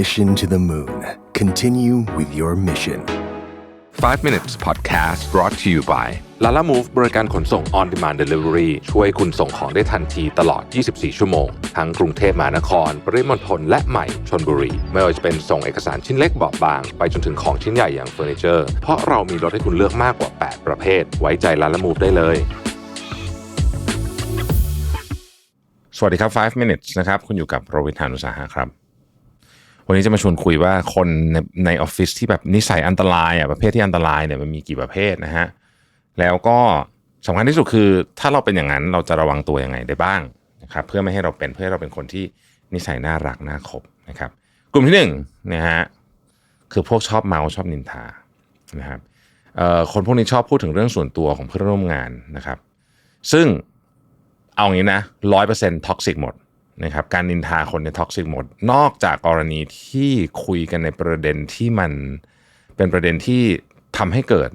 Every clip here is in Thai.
Mission to the Moon. Continue with your mission. 5 minutes podcast brought to you by Lala Move บริการขนส่ง on demand delivery ช่วยคุณส่งของได้ทันทีตลอด 24 ชั่วโมง ทั้งกรุงเทพมหานคร ปริมณฑลและใหม่ชนบุรี ไม่ว่าจะเป็นส่งเอกสารชิ้นเล็กเบาะบาง ไปจนถึงของชิ้นใหญ่อย่างเฟอร์นิเจอร์ เพราะเรามีรถให้คุณเลือกมากกว่า 8 ประเภท ไว้ใจ Lala Move ได้เลยสวัสดีครับ 5 minutes นะครับ คุณอยู่กับโรวิทานุสาหะครับ วันนี้จะมาชวนคุยว่าคนในในออฟฟิศที่แบบนิสัยอันตรายอะประเภทที่อันตรายเนี่ยมันมีกี่ประเภทนะฮะแล้วก็สำคัญที่สุดคือ ถ้าเราเป็นอย่างนั้นเราจะระวังตัวยังไงได้บ้างนะครับเพื่อไม่ให้เราเป็นเพื่อให้เราเป็นคนที่นิสัยน่ารักน่าคบนะครับ กลุ่มที่หนึ่งนะฮะคือพวกชอบเมาชอบนินทานะครับเอ่อคนพวกนี้ชอบพูดถึงเรื่องส่วนตัวของเพื่อนร่วมงานนะครับ ซึ่งเอางี้นะร้อยเปอร์เซ็นต์ท็อกซิกหมด นะครับการนินทาคนในท็อกซิกหมด นอกจากกรณีที่คุยกันในประเด็นที่มันเป็นประเด็นที่ทำให้เกิด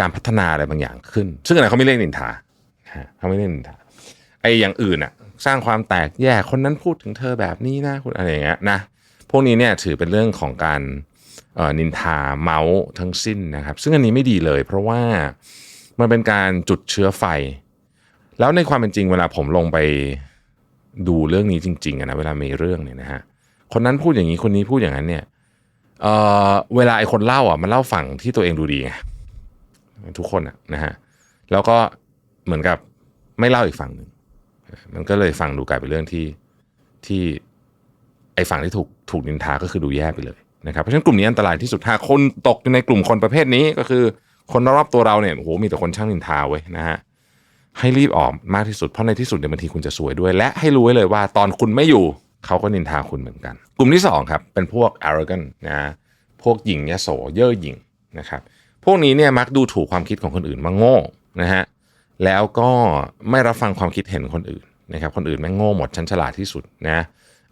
การพัฒนาอะไรบางอย่างขึ้น ซึ่งอะไรเขาไม่เรียกนินทาเขาไม่เรียกนินทาไอ้อย่างอื่นอะสร้างความแตกแยกคนนั้นพูดถึงเธอแบบนี้นะคุณอะไรอย่างเงี้ยนะพวกนี้เนี่ยถือเป็นเรื่องของการนินทาเมาส์ทั้งสิ้นนะครับ ซึ่งอันนี้ไม่ดีเลย เพราะว่ามันเป็นการจุดเชื้อไฟ แล้วในความเป็นจริงเวลาผมลงไป ดูเรื่องนี้จริงๆนะเวลามีเรื่องเนี่ยนะฮะคนนั้นพูดอย่างนี้คนนี้พูดอย่างนั้นเนี่ยเอ่อเวลาไอ้คนเล่าอะมันเล่าฝั่งที่ตัวเองดูดีไงทุกคนอะนะฮะแล้วก็เหมือนกับไม่เล่าอีกฝั่งหนึ่งมันก็เลยฟังดูกลายเป็นเรื่องที่ที่ไอ้ฝั่งที่ถูกถูกนินทาก็คือดูแย่ไปเลยนะครับเพราะฉะนั้นกลุ่มนี้อันตรายที่สุดถ้าคนตกอยู่ในกลุ่มคนประเภทนี้ก็คือคนรอบตัวเราเนี่ยโอ้โหมีแต่คนช่างนินทาเว้ยนะฮะ ให้รีบออกมากที่สุดเพราะในที่สุดเนี่ยวบางทีคุณจะสวยด้วย และให้รู้ไว้เลยว่าตอนคุณไม่อยู่เขาก็นินทาคุณเหมือนกัน กลุ่มที่สองครับเป็นพวก arrogant นะพวกหญิงยโสเย่อหยิ่งนะครับพวกนี้เนี่ยมักดูถูกความคิดของคนอื่นมาโง่นะฮะแล้วก็ไม่รับฟังความคิดเห็นคนอื่นนะครับคนอื่นแม่งโง่หมดฉันฉลาดที่สุดนะ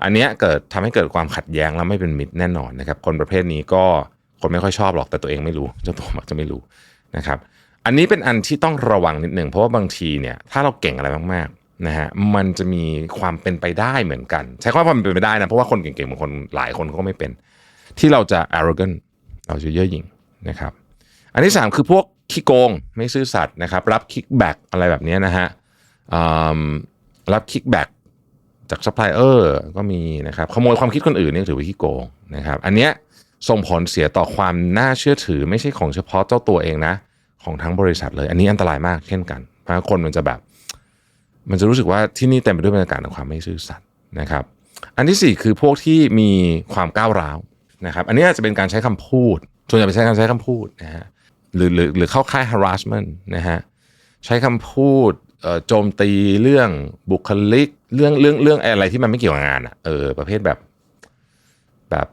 อันเนี้ยเกิดทำให้เกิดความขัดแย้งแล้วไม่เป็นมิตรแน่นอนนะครับคนประเภทนี้ก็คนไม่ค่อยชอบหรอกแต่ตัวเองไม่รู้เจ้าตัวมักจะไม่รู้นะครับ อันนี้เป็นอันที่ต้องระวังนิดหนึ่งเพราะว่าบางทีเนี่ยถ้าเราเก่งอะไรมากๆนะฮะมันจะมีความเป็นไปได้เหมือนกัน ใช้คำว่าความเป็นไปได้นะเพราะว่าคนเก่งๆบางคนหลายคนก็ไม่เป็น ที่เราจะ arrogant เราจะเย่อหยิ่งนะครับอันที่ 3 คือพวกขี้โกงไม่ซื่อสัตย์นะครับรับคิกแบ็กอะไรแบบนี้นะฮะรับคิกแบ็กจากซัพพลายเออร์ก็มีนะครับขโมยความคิดคนอื่นนี่ถือว่าขี้โกงนะครับอันเนี้ยส่งผลเสียต่อความน่าเชื่อถือไม่ใช่ของเฉพาะเจ้าตัวเองนะ ของทั้งบริษัทเลย อันนี้อันตรายมากเช่นกัน เพราะคนมันจะแบบ มันจะรู้สึกว่าที่นี่เต็มไปด้วยบรรยากาศของความไม่ซื่อสัตย์นะครับ อันที่สี่คือพวกที่มีความก้าวร้าวนะครับ อันนี้อาจจะเป็นการใช้คำพูดส่วนใหญ่เป็นใช้การใช้คำพูดนะฮะหรือหรือหรือเข้าค่าย harassment นะฮะใช้คำพูดโจมตีเรื่องบุคลิกเรื่องเรื่องเรื่องอะไรที่มันไม่เกี่ยวกับงานอะเออประเภทแบบแบบ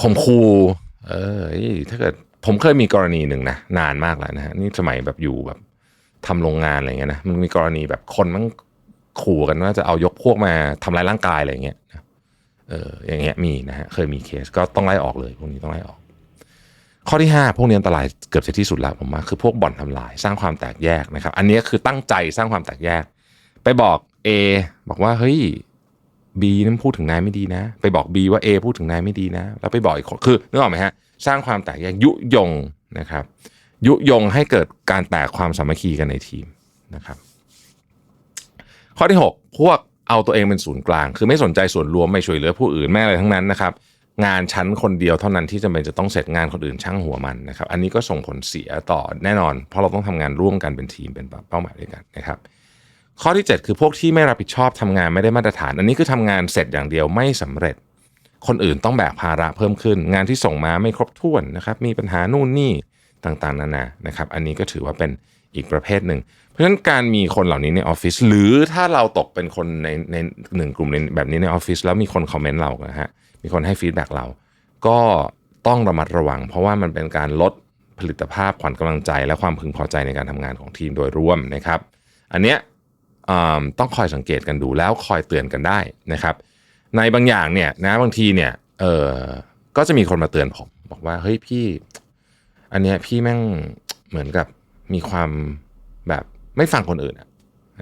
ข่มคูเออถ้าเกิด ผมเคยมีกรณีหนึ่งนะนานมากแล้วนะฮะนี่สมัยแบบอยู่แบบทำโรงงานอะไรเงี้ยนะมันมีกรณีแบบคนมันขู่กันว่าจะเอายกพวกมาทำร้ายร่างกายอะไรเงี้ยเอออย่างเงี้ยมีนะฮะเคยมีเคสก็ต้องไล่ออกเลย พวกนี้ต้องไล่ออก ข้อที่ 5 พวกนี้อันตรายเกือบจะที่สุดแล้วผมว่าคือพวกบ่อนทำลาย สร้างความแตกแยกนะครับ อันนี้คือตั้งใจสร้างความแตกแยก ไปบอก A บอกว่าเฮ้ย B นั้นพูดถึงนายไม่ดีนะ ไปบอก B ว่า A พูดถึงนายไม่ดีนะ แล้วไปบอกอีกคนคือนึกออกไหมฮะ สร้างความแตกแยกยุยงนะครับ ยุยงให้เกิดการแตกความสามัคคีกันในทีมนะครับข้อที่ 6 พวกเอาตัวเองเป็นศูนย์กลาง คือไม่สนใจส่วนรวมไม่ช่วยเหลือผู้อื่นแม่อะไรทั้งนั้นนะครับ งานชั้นคนเดียวเท่านั้นที่จำเป็นจะต้องเสร็จงานคนอื่นช่างหัวมันนะครับ อันนี้ก็ส่งผลเสียต่อแน่นอน เพราะเราต้องทำงานร่วมกันเป็นทีมเป็นเป้าหมายด้วยกันนะครับ ข้อที่ 7 คือพวกที่ไม่รับผิดชอบทำงานไม่ได้มาตรฐาน อันนี้คือทำงานเสร็จอย่างเดียวไม่สำเร็จ คนอื่นต้องแบกภาระเพิ่มขึ้น งานที่ส่งมาไม่ครบถ้วนนะครับมีปัญหานู่นนี่ต่างๆ นานานะครับอันนี้ก็ถือว่าเป็นอีกประเภทหนึ่ง เพราะฉะนั้นการมีคนเหล่านี้ในออฟฟิศหรือถ้าเราตกเป็นคนในในหนึ่งกลุ่มในแบบนี้ในออฟฟิศแล้วมีคนคอมเมนต์เรานะฮะมีคนให้ฟีดแบ็กเรา ก็ต้องระมัดระวัง เพราะว่ามันเป็นการลดผลิตภาพขวัญกำลังใจ และความพึงพอใจในการทำงานของทีมโดยรวมนะครับ อันเนี้ยต้องคอยสังเกตกันดูแล้วคอยเตือนกันได้นะครับ ในบางอย่างเนี่ยนะบางทีเนี่ยเออก็จะมีคนมาเตือนผม บอกว่าเฮ้ยพี่ อันเนี้ยพี่แม่งเหมือนกับมีความแบบไม่ฟังคนอื่นอะ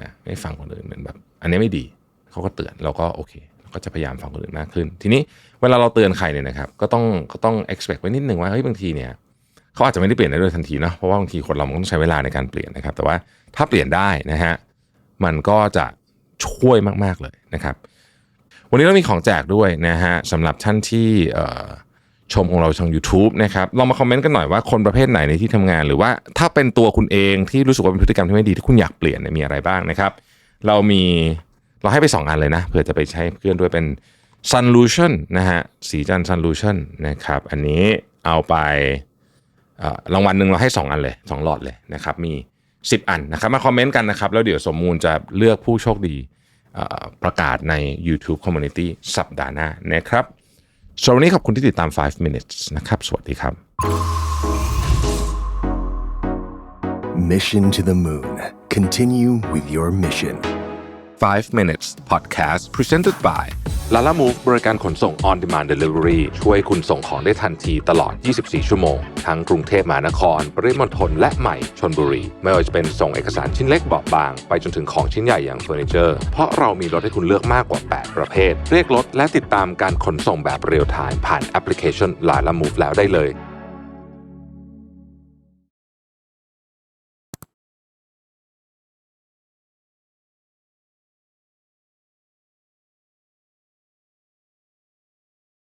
นะไม่ฟังคนอื่นเหมือนแบบ อันเนี้ยไม่ดีเขาก็เตือนเราก็โอเคก็จะพยายามฟังคนอื่นมากขึ้น ทีนี้เวลาเราเตือนใครเนี่ยนะครับ ก็ต้องก็ต้อง expect ไว้นิดหนึ่งว่าเฮ้ยบางทีเนี่ยเขาอาจจะไม่ได้เปลี่ยนได้ด้วยทันทีเนาะเพราะว่าบางทีคนเรามันต้องใช้เวลาในการเปลี่ยนนะครับ แต่ว่าถ้าเปลี่ยนได้นะฮะมันก็จะช่วยมากๆเลยนะครับ วันนี้เรามีของแจกด้วยนะฮะสำหรับท่านที่ชมของเราทาง YouTube นะครับลองมาคอมเมนต์กันหน่อยว่าคนประเภทไหนในที่ทำงาน หรือว่าถ้าเป็นตัวคุณเองที่รู้สึกว่าเป็นพฤติกรรมที่ไม่ดีที่คุณอยากเปลี่ยนมีอะไรบ้างนะครับ เรามีเราให้ไป 2 อันเลยนะเผื่อจะไปใช้เพื่อนด้วยเป็น Sunlution นะฮะสีจันทร์ Sunlution นะครับอันนี้เอาไปรางวัลหนึ่งเราให้ 2 อันเลย 2 หลอดเลยนะครับมี 10 อันนะครับมาคอมเมนต์กันนะครับแล้วเดี๋ยวสมมูลจะเลือกผู้โชคดี ประกาศใน YouTube Community สัปดาห์หน้านะครับสำหรับวันนี้ขอบคุณที่ติดตาม 5 minutes นะครับ สวัสดีครับ Mission to the Moon. Continue with your mission. 5 minutes podcast presented by ลาล่ามูฟบริการขนส่ง on demand delivery ช่วยคุณส่งของได้ทันทีตลอด 24 ชั่วโมง ทั้งกรุงเทพมหานคร ปริมณฑลและใหม่ชนบุรี ไม่ว่าจะเป็นส่งเอกสารชิ้นเล็กเบาบาง ไปจนถึงของชิ้นใหญ่อย่างเฟอร์นิเจอร์ เพราะเรามีรถให้คุณเลือกมากกว่า 8 ประเภท เรียกรถและติดตามการขนส่งแบบเรียลไทม์ผ่านแอปพลิเคชันลาล่ามูฟแล้วได้เลย